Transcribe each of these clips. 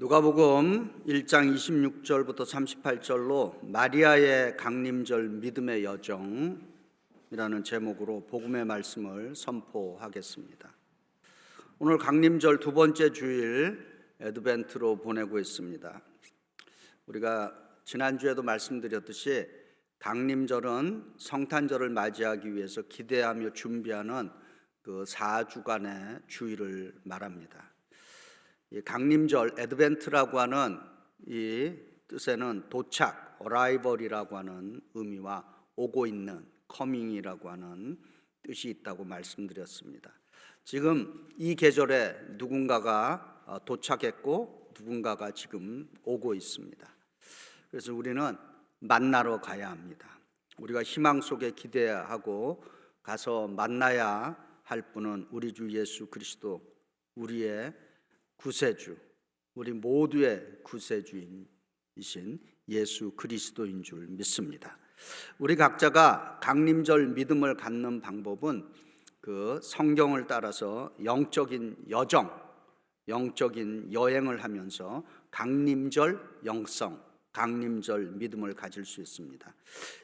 누가복음 1장 26절부터 38절로 마리아의 강림절 믿음의 여정이라는 제목으로 복음의 말씀을 선포하겠습니다. 오늘 강림절 두 번째 주일 에드벤트로 보내고 있습니다. 우리가 지난주에도 말씀드렸듯이 강림절은 성탄절을 맞이하기 위해서 기대하며 준비하는 그 4주간의 주일을 말합니다. 이 강림절 에드벤트라고 하는 이 뜻에는 도착, 어라이벌이라고 하는 의미와 오고 있는 커밍이라고 하는 뜻이 있다고 말씀드렸습니다. 지금 이 계절에 누군가가 어, 도착했고 누군가가 지금 오고 있습니다. 그래서 우리는 만나러 가야 합니다. 우리가 희망 속에 기대하고 가서 만나야 할 분은 우리 주 예수 그리스도 우리의 구세주, 우리 모두의 구세주이신 예수 그리스도인 줄 믿습니다. 우리 각자가 강림절 믿음을 갖는 방법은 그 성경을 따라서 영적인 여정, 영적인 여행을 하면서 강림절 영성, 강림절 믿음을 가질 수 있습니다.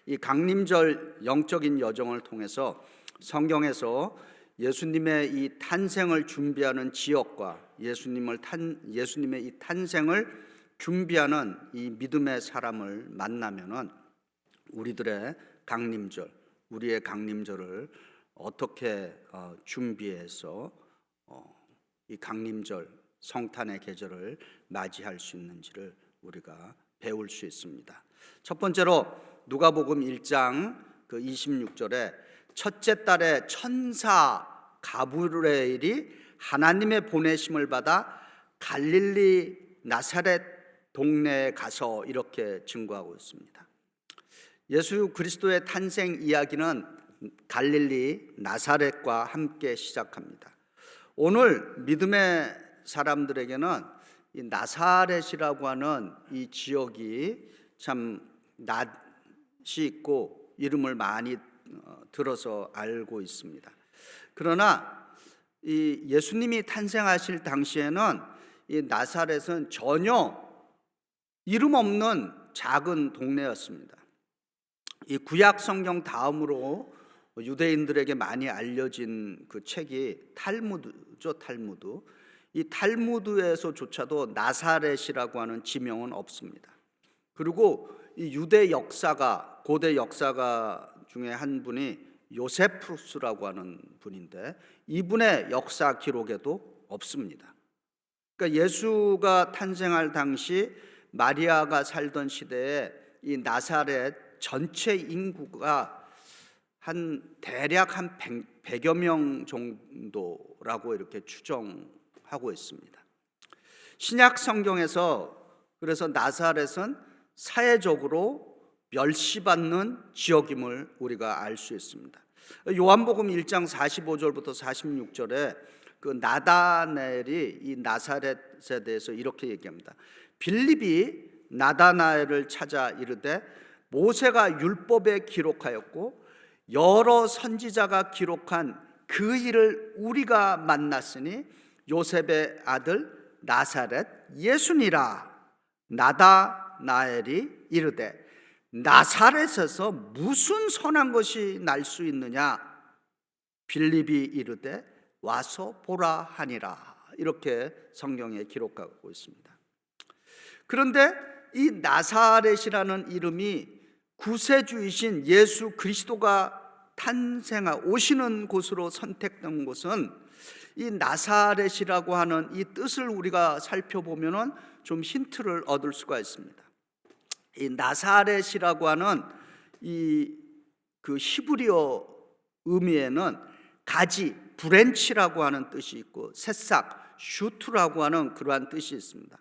이 강림절 영적인 여정을 통해서 성경에서 예수님의 이 탄생을 준비하는 지역과 예수님을 탄 예수님의 이 탄생을 준비하는 이 믿음의 사람을 만나면은 우리들의 강림절, 우리의 강림절을 어떻게 어, 준비해서 어, 이 강림절 성탄의 계절을 맞이할 수 있는지를 우리가 배울 수 있습니다. 첫 번째로 누가복음 1장 그 26절에 첫째 달에 천사 가브리엘이 하나님의 보내심을 받아 갈릴리 나사렛 동네에 가서 이렇게 증거하고 있습니다. 예수 그리스도의 탄생 이야기는 갈릴리 나사렛과 함께 시작합니다. 오늘 믿음의 사람들에게는 이 나사렛이라고 하는 이 지역이 참 낯이 있고 이름을 많이 어, 들어서 알고 있습니다. 그러나 이 예수님이 탄생하실 당시에는 이 나사렛은 전혀 이름 없는 작은 동네였습니다. 이 구약 성경 다음으로 유대인들에게 많이 알려진 그 책이 탈무드죠, 탈무드. 이 탈무드에서조차도 나사렛이라고 하는 지명은 없습니다. 그리고 이 유대 역사가 고대 역사가 중에 한 분이 요세푸스라고 하는 분인데 이분의 역사 기록에도 없습니다. 그러니까 예수가 탄생할 당시 마리아가 살던 시대에 이 나사렛 전체 인구가 한 대략 한 100, 여명 정도라고 이렇게 추정하고 있습니다. 신약 성경에서 그래서 나사렛은 사회적으로 멸시받는 지역임을 우리가 알 수 있습니다. 요한복음 1장 45절부터 46절에 그 나다나엘이 이 나사렛에 대해서 이렇게 얘기합니다. 빌립이 나다나엘을 찾아 이르되 모세가 율법에 기록하였고 여러 선지자가 기록한 그 일을 우리가 만났으니 요셉의 아들 나사렛 예수니라 나다나엘이 이르되 나사렛에서 무슨 선한 것이 날 수 있느냐 빌립이 이르되 와서 보라 하니라 이렇게 성경에 기록하고 있습니다. 그런데 이 나사렛이라는 이름이 구세주이신 예수 그리스도가 탄생하 오시는 곳으로 선택된 곳은 이 나사렛이라고 하는 이 뜻을 우리가 살펴보면은 좀 힌트를 얻을 수가 있습니다. 이 나사렛이라고 하는 이 그 히브리어 의미에는 가지, 브랜치라고 하는 뜻이 있고 새싹, 슈트라고 하는 그러한 뜻이 있습니다.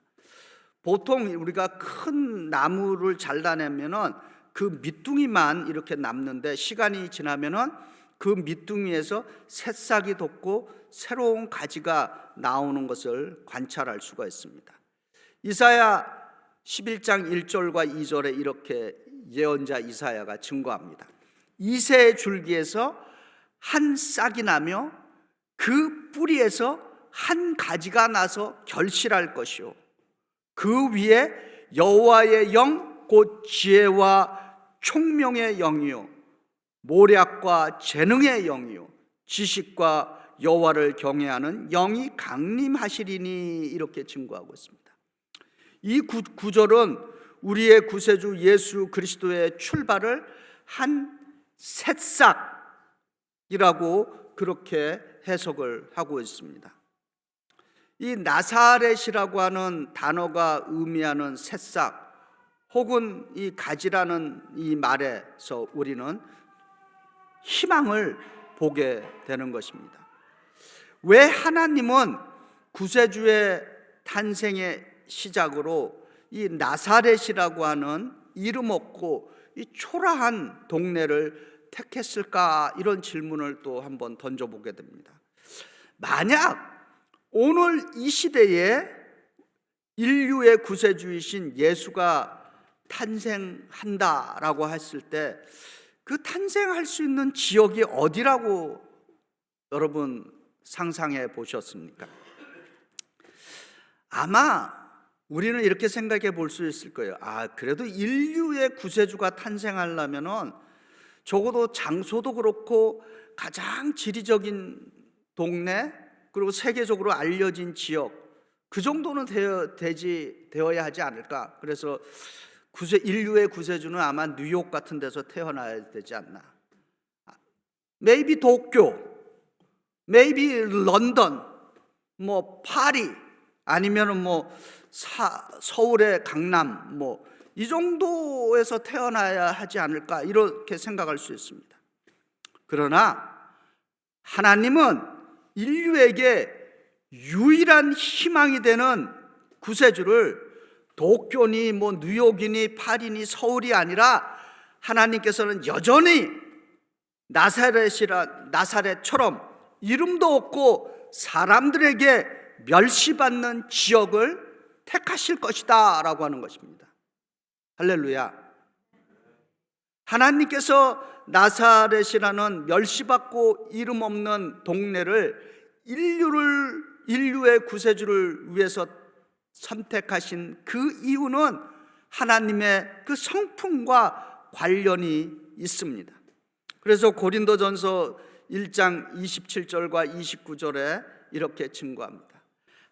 보통 우리가 큰 나무를 잘라내면은 그 밑둥이만 이렇게 남는데 시간이 지나면은 그 밑둥이에서 새싹이 돋고 새로운 가지가 나오는 것을 관찰할 수가 있습니다. 이사야 11장 1절과 2절에 이렇게 예언자 이사야가 증거합니다. 이새 줄기에서 한 싹이 나며 그 뿌리에서 한 가지가 나서 결실할 것이요 그 위에 여호와의 영 곧 지혜와 총명의 영이요 모략과 재능의 영이요 지식과 여호와를 경외하는 영이 강림하시리니 이렇게 증거하고 있습니다. 이 구, 구절은 우리의 구세주 예수 그리스도의 출발을 한 새싹이라고 그렇게 해석을 하고 있습니다. 이 나사렛이라고 하는 단어가 의미하는 새싹 혹은 이 가지라는 이 말에서 우리는 희망을 보게 되는 것입니다. 왜 하나님은 구세주의 탄생의 시작으로 이 나사렛이라고 하는 이름 없고 이 초라한 동네를 택했을까 이런 질문을 또 한번 던져보게 됩니다. 만약 오늘 이 시대에 인류의 구세주이신 예수가 탄생한다라고 했을 때 그 탄생할 수 있는 지역이 어디라고 여러분 상상해 보셨습니까? 아마 우리는 이렇게 생각해 볼 수 있을 거예요. 아, 그래도 인류의 구세주가 탄생하려면은 적어도 장소도 그렇고 가장 지리적인 동네 그리고 세계적으로 알려진 지역 그 정도는 되어 되지 되어야 하지 않을까? 그래서 구세 인류의 구세주는 아마 뉴욕 같은 데서 태어나야 되지 않나? Maybe 도쿄, maybe 런던, 뭐 파리 아니면은 뭐 사, 서울의 강남 뭐 이 정도에서 태어나야 하지 않을까 이렇게 생각할 수 있습니다. 그러나 하나님은 인류에게 유일한 희망이 되는 구세주를 도쿄니 뭐 뉴욕이니 파리니 서울이 아니라 하나님께서는 여전히 나사렛이라 나사렛처럼 이름도 없고 사람들에게 멸시받는 지역을 택하실 것이다 라고 하는 것입니다. 할렐루야. 하나님께서 나사렛이라는 멸시받고 이름 없는 동네를 인류를 인류의 구세주를 위해서 선택하신 그 이유는 하나님의 그 성품과 관련이 있습니다. 그래서 고린도전서 1장 27절과 29절에 이렇게 증거합니다.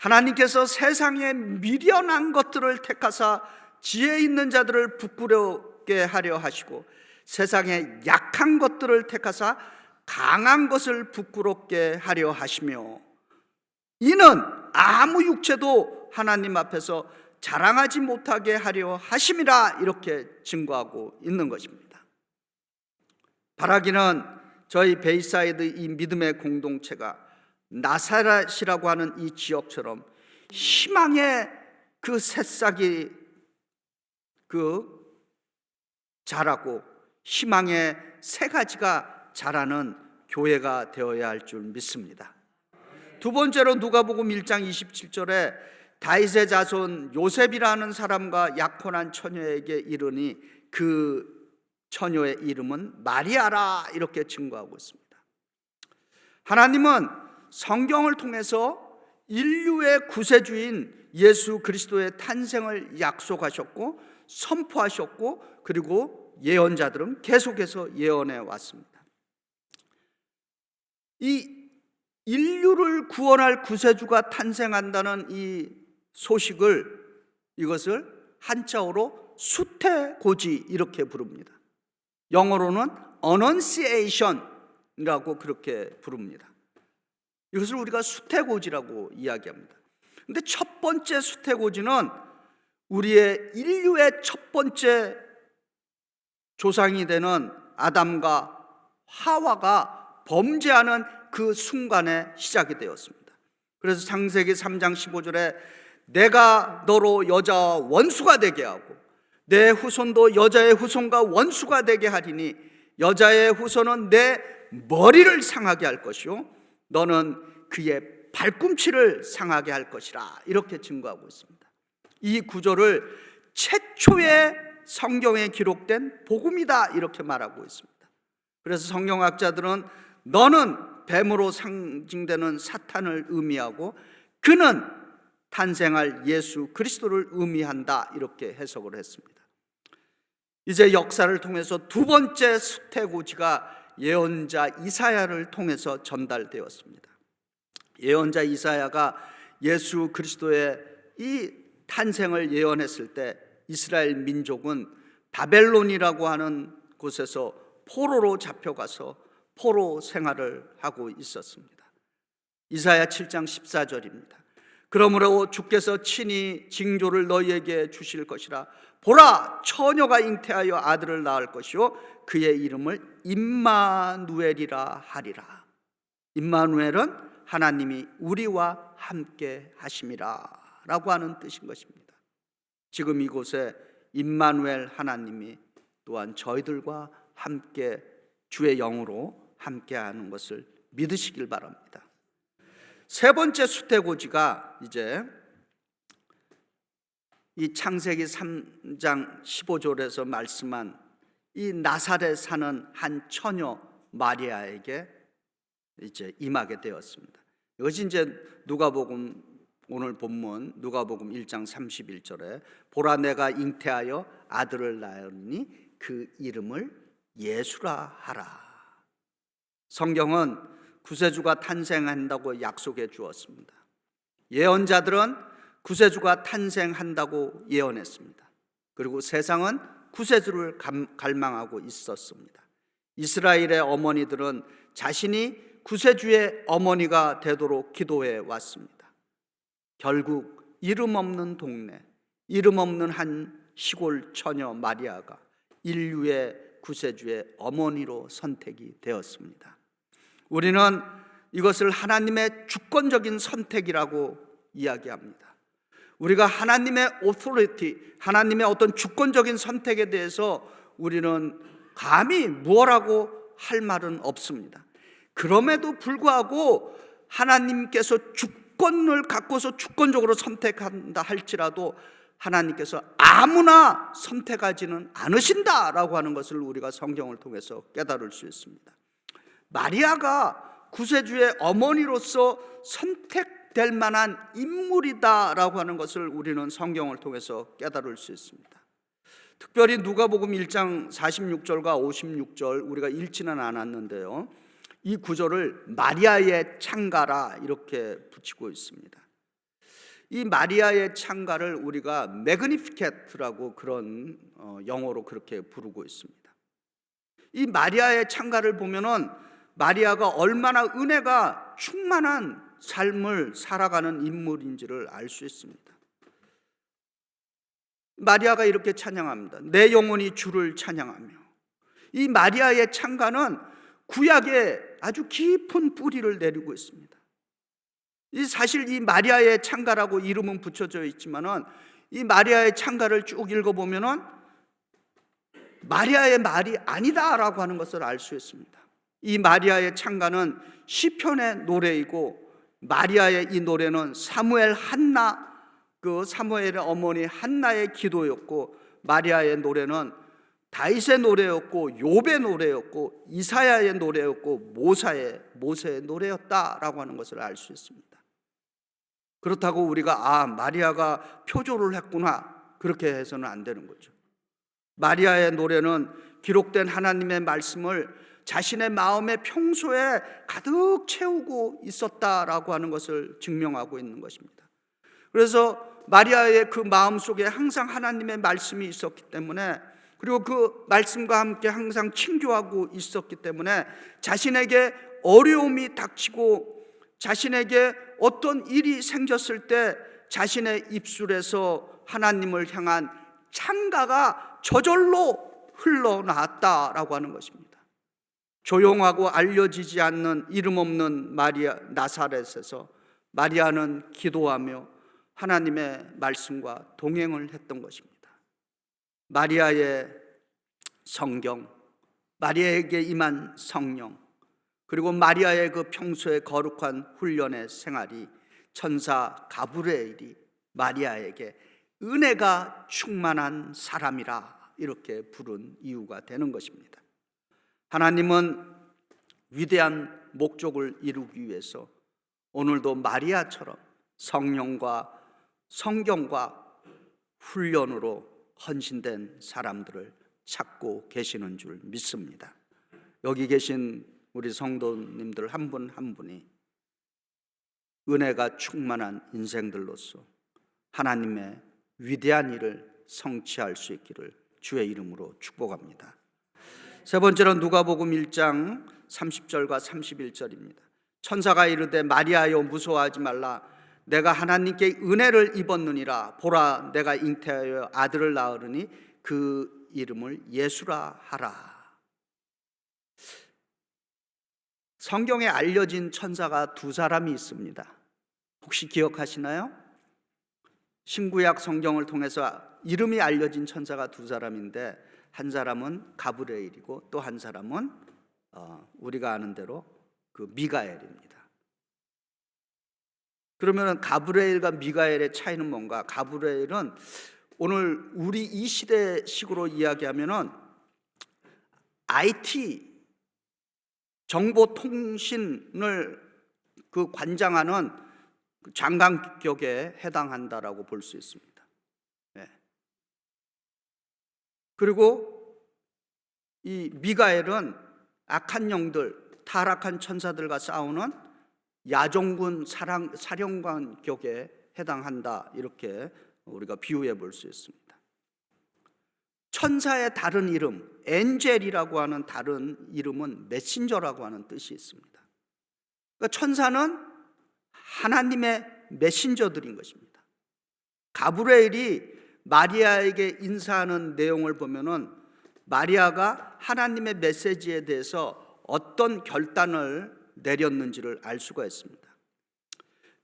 하나님께서 세상에 미련한 것들을 택하사 지혜 있는 자들을 부끄럽게 하려 하시고 세상에 약한 것들을 택하사 강한 것을 부끄럽게 하려 하시며 이는 아무 육체도 하나님 앞에서 자랑하지 못하게 하려 하심이라 이렇게 증거하고 있는 것입니다. 바라기는 저희 베이사이드 이 믿음의 공동체가 나사렛이라고 하는 이 지역처럼 희망의 그 새싹이 그 자라고 희망의 새 가지가 자라는 교회가 되어야 할 줄 믿습니다. 두 번째로 누가복음 1장 27절에 다윗의 자손 요셉이라는 사람과 약혼한 처녀에게 이르니 그 처녀의 이름은 마리아라 이렇게 증거하고 있습니다. 하나님은 성경을 통해서 인류의 구세주인 예수 그리스도의 탄생을 약속하셨고 선포하셨고 그리고 예언자들은 계속해서 예언해 왔습니다. 이 인류를 구원할 구세주가 탄생한다는 이 소식을 이것을 한자어로 수태고지 이렇게 부릅니다. 영어로는 annunciation이라고 그렇게 부릅니다. 이것을 우리가 수태고지라고 이야기합니다. 근데 첫 번째 수태고지는 우리의 인류의 첫 번째 조상이 되는 아담과 하와가 범죄하는 그 순간에 시작이 되었습니다. 그래서 창세기 3장 15절에 내가 너로 여자 원수가 되게 하고 내 후손도 여자의 후손과 원수가 되게 하리니 여자의 후손은 내 머리를 상하게 할 것이요 너는 그의 발꿈치를 상하게 할 것이라 이렇게 증거하고 있습니다. 이 구절을 최초의 성경에 기록된 복음이다 이렇게 말하고 있습니다. 그래서 성경학자들은 너는 뱀으로 상징되는 사탄을 의미하고 그는 탄생할 예수 그리스도를 의미한다 이렇게 해석을 했습니다. 이제 역사를 통해서 두 번째 수태고지가 예언자 이사야를 통해서 전달되었습니다. 예언자 이사야가 예수 그리스도의 이 탄생을 예언했을 때 이스라엘 민족은 바벨론이라고 하는 곳에서 포로로 잡혀가서 포로 생활을 하고 있었습니다. 이사야 7장 14절입니다. 그러므로 주께서 친히 징조를 너희에게 주실 것이라 보라 처녀가 잉태하여 아들을 낳을 것이요 그의 이름을 임마누엘이라 하리라. 임마누엘은 하나님이 우리와 함께 하심이라라고 하는 뜻인 것입니다. 지금 이곳에 임마누엘 하나님이 또한 저희들과 함께 주의 영으로 함께 하는 것을 믿으시길 바랍니다. 세 번째 수태고지가 이제 이 창세기 3장 15절에서 말씀한 이 나사렛 사는 한 처녀 마리아에게 이제 임하게 되었습니다. 이것이 이제 누가복음 오늘 본문 누가복음 1장 31절에 보라 내가 잉태하여 아들을 낳으니 그 이름을 예수라 하라. 성경은 구세주가 탄생한다고 약속해 주었습니다. 예언자들은 구세주가 탄생한다고 예언했습니다. 그리고 세상은 구세주를 갈망하고 있었습니다. 이스라엘의 어머니들은 자신이 구세주의 어머니가 되도록 기도해 왔습니다. 결국 이름 없는 동네, 이름 없는 한 시골 처녀 마리아가 인류의 구세주의 어머니로 선택이 되었습니다. 우리는 이것을 하나님의 주권적인 선택이라고 이야기합니다. 우리가 하나님의 오토리티, 하나님의 어떤 주권적인 선택에 대해서 우리는 감히 무엇라고 할 말은 없습니다. 그럼에도 불구하고 하나님께서 주권을 갖고서 주권적으로 선택한다 할지라도 하나님께서 아무나 선택하지는 않으신다라고 하는 것을 우리가 성경을 통해서 깨달을 수 있습니다. 마리아가 구세주의 어머니로서 선택 될 만한 인물이다라고 하는 것을 우리는 성경을 통해서 깨달을 수 있습니다. 특별히 누가복음 1장 46절과 56절 우리가 읽지는 않았는데요. 이 구절을 마리아의 창가라 이렇게 붙이고 있습니다. 이 마리아의 창가를 우리가 매그니피켓라고 그런 어, 영어로 그렇게 부르고 있습니다. 이 마리아의 창가를 보면은 마리아가 얼마나 은혜가 충만한 삶을 살아가는 인물인지를 알 수 있습니다. 마리아가 이렇게 찬양합니다. 내 영혼이 주를 찬양하며 이 마리아의 창가는 구약에 아주 깊은 뿌리를 내리고 있습니다. 이 사실 이 마리아의 창가라고 이름은 붙여져 있지만은 이 마리아의 창가를 쭉 읽어 보면은 마리아의 말이 아니다라고 하는 것을 알 수 있습니다. 이 마리아의 창가는 시편의 노래이고 마리아의 이 노래는 사무엘 한나 그 사무엘의 어머니 한나의 기도였고 마리아의 노래는 다윗의 노래였고 욥의 노래였고 이사야의 노래였고 모사의 모세의 노래였다라고 하는 것을 알 수 있습니다. 그렇다고 우리가 아 마리아가 표조를 했구나 그렇게 해서는 안 되는 거죠. 마리아의 노래는 기록된 하나님의 말씀을 자신의 마음에 평소에 가득 채우고 있었다라고 하는 것을 증명하고 있는 것입니다. 그래서 마리아의 그 마음 속에 항상 하나님의 말씀이 있었기 때문에 그리고 그 말씀과 함께 항상 친교하고 있었기 때문에 자신에게 어려움이 닥치고 자신에게 어떤 일이 생겼을 때 자신의 입술에서 하나님을 향한 창가가 저절로 흘러나왔다라고 하는 것입니다. 조용하고 알려지지 않는 이름 없는 마리아 나사렛에서 마리아는 기도하며 하나님의 말씀과 동행을 했던 것입니다. 마리아의 성경, 마리아에게 임한 성령, 그리고 마리아의 그 평소의 거룩한 훈련의 생활이 천사 가브레엘이 마리아에게 은혜가 충만한 사람이라 이렇게 부른 이유가 되는 것입니다. 하나님은 위대한 목적을 이루기 위해서 오늘도 마리아처럼 성령과 성경과 훈련으로 헌신된 사람들을 찾고 계시는 줄 믿습니다. 여기 계신 우리 성도님들 한 분한 분이 은혜가 충만한 인생들로서 하나님의 위대한 일을 성취할 수 있기를 주의 이름으로 축복합니다. 세 번째는 누가복음 1장 30절과 31절입니다. 천사가 이르되 마리아여 무서워하지 말라 내가 하나님께 은혜를 입었느니라 보라 내가 잉태하여 아들을 낳으리니 그 이름을 예수라 하라. 성경에 알려진 천사가 두 사람이 있습니다. 혹시 기억하시나요? 신구약 성경을 통해서 이름이 알려진 천사가 두 사람인데 한 사람은 가브레일이고 또 한 사람은 어, 우리가 아는 대로 그 미가엘입니다. 그러면 가브레일과 미가엘의 차이는 뭔가? 가브레일은 오늘 우리 이 시대식으로 이야기하면은 IT 정보통신을 그 관장하는 그 장관격에 해당한다라고 볼 수 있습니다. 예. 그리고 이 미가엘은 악한 영들, 타락한 천사들과 싸우는 야종군 사랑, 사령관 격에 해당한다 이렇게 우리가 비유해 볼 수 있습니다. 천사의 다른 이름, 엔젤이라고 하는 다른 이름은 메신저라고 하는 뜻이 있습니다. 그러니까 천사는 하나님의 메신저들인 것입니다. 가브레일이 마리아에게 인사하는 내용을 보면은 마리아가 하나님의 메시지에 대해서 어떤 결단을 내렸는지를 알 수가 있습니다.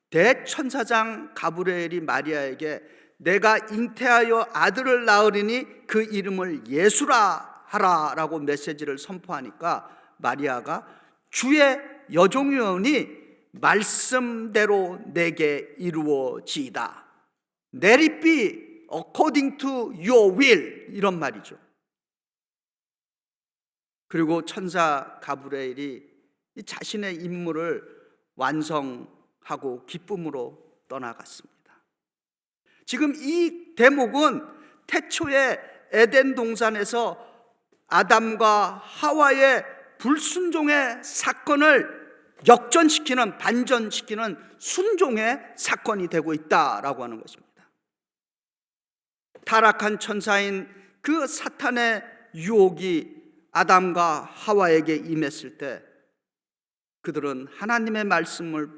대천사장 가브레엘이 마리아에게 내가 잉태하여 아들을 낳으리니 그 이름을 예수라 하라라고 메시지를 선포하니까 마리아가 주의 여종이오니 말씀대로 내게 이루어지이다. Be according to your will 이런 말이죠. 그리고 천사 가브레일이 자신의 임무를 완성하고 기쁨으로 떠나갔습니다. 지금 이 대목은 태초에 에덴 동산에서 아담과 하와의 불순종의 사건을 역전시키는 반전시키는 순종의 사건이 되고 있다라고 하는 것입니다. 타락한 천사인 그 사탄의 유혹이 아담과 하와에게 임했을 때 그들은 하나님의 말씀을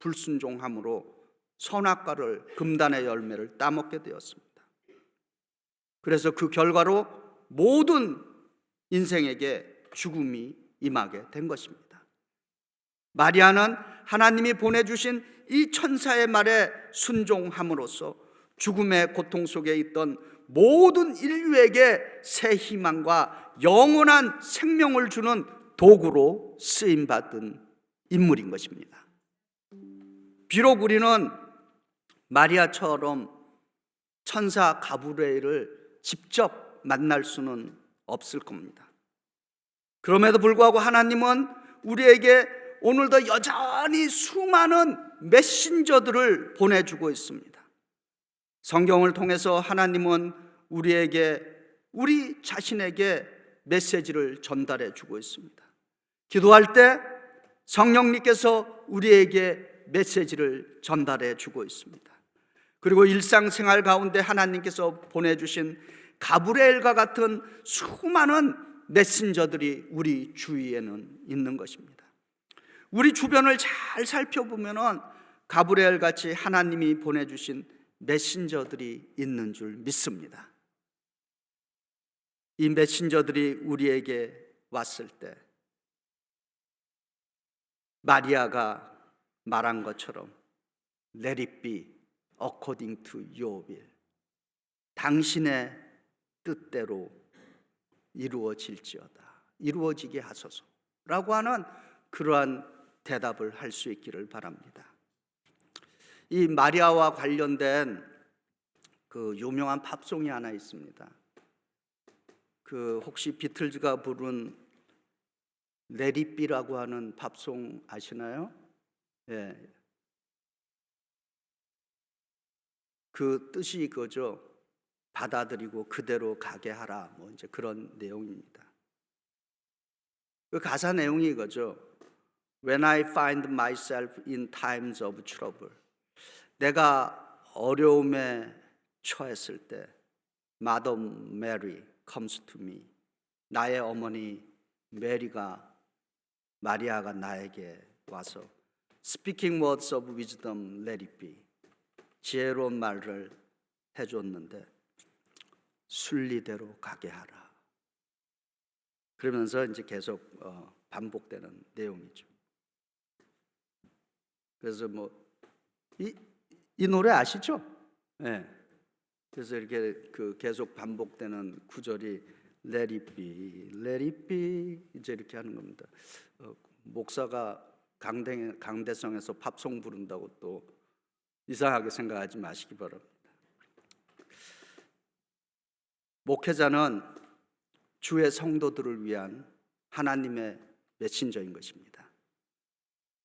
불순종함으로 선악과를 금단의 열매를 따먹게 되었습니다. 그래서 그 결과로 모든 인생에게 죽음이 임하게 된 것입니다. 마리아는 하나님이 보내주신 이 천사의 말에 순종함으로써 죽음의 고통 속에 있던 모든 인류에게 새 희망과 영원한 생명을 주는 도구로 쓰임 받은 인물인 것입니다. 비록 우리는 마리아처럼 천사 가브레일을 직접 만날 수는 없을 겁니다. 그럼에도 불구하고 하나님은 우리에게 오늘도 여전히 수많은 메신저들을 보내주고 있습니다. 성경을 통해서 하나님은 우리에게 우리 자신에게 메시지를 전달해 주고 있습니다. 기도할 때 성령님께서 우리에게 메시지를 전달해 주고 있습니다. 그리고 일상생활 가운데 하나님께서 보내주신 가브레엘과 같은 수많은 메신저들이 우리 주위에는 있는 것입니다. 우리 주변을 잘 살펴보면은 가브레엘 같이 하나님이 보내주신 메신저들이 있는 줄 믿습니다. 이 메신저들이 우리에게 왔을 때 마리아가 말한 것처럼 Let it be according to your will. 당신의 뜻대로 이루어질지어다. 이루어지게 하소서. 라고 하는 그러한 대답을 할 수 있기를 바랍니다. 이 마리아와 관련된 그 유명한 팝송이 하나 있습니다. 그 혹시 비틀즈가 부른 레디비라고 하는 팝송 아시나요? 예. 그 뜻이 그죠. 받아들이고 그대로 가게 하라. 뭐 이제 그런 내용입니다. 그 가사 내용이 이거죠. When I find myself in times of trouble. 내가 어려움에 처했을 때 Mary comes to me. 나의 어머니 메리가 마리아가 나에게 와서 of wisdom let it be. 지혜로운 말을 해 줬는데 순리대로 가게 하라. 그러면서 이제 계속 어, 반복되는 내용이죠. 그래서 뭐 이 이 노래 아시죠? 네. 그래서 이렇게 그 계속 반복되는 구절이 Let it be, Let it be 이제 이렇게 하는 겁니다. 어, 목사가 강대 강대성에서 팝송 부른다고 또 이상하게 생각하지 마시기 바랍니다. 목회자는 주의 성도들을 위한 하나님의 메신저인 것입니다.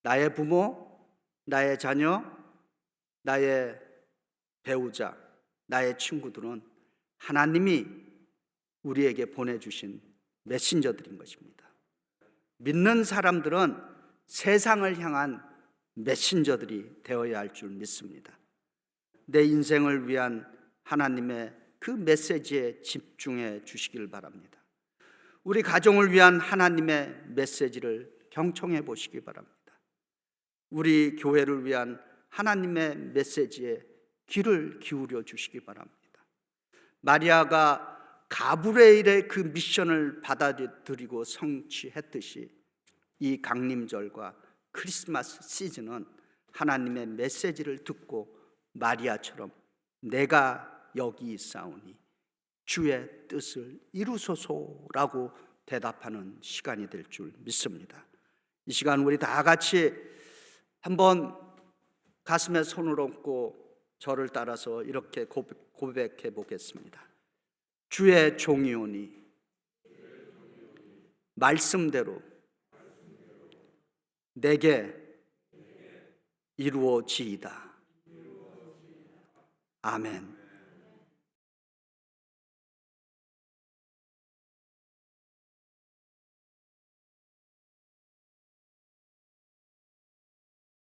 나의 부모, 나의 자녀, 나의 배우자, 나의 친구들은 하나님이 우리에게 보내주신 메신저들인 것입니다. 믿는 사람들은 세상을 향한 메신저들이 되어야 할 줄 믿습니다. 내 인생을 위한 하나님의 그 메시지에 집중해 주시길 바랍니다. 우리 가정을 위한 하나님의 메시지를 경청해 보시기 바랍니다. 우리 교회를 위한 하나님의 메시지에 귀를 기울여 주시기 바랍니다. 마리아가 가브레일의 그 미션을 받아들이고 성취했듯이 이 강림절과 크리스마스 시즌은 하나님의 메시지를 듣고 마리아처럼 내가 여기 있사오니 주의 뜻을 이루소서라고 대답하는 시간이 될 줄 믿습니다. 이 시간 우리 다 같이 한번 가슴에 손을 얹고 저를 따라서 이렇게 고백해 보겠습니다. 주의 종이 오니 말씀대로 내게 이루어지이다. 아멘.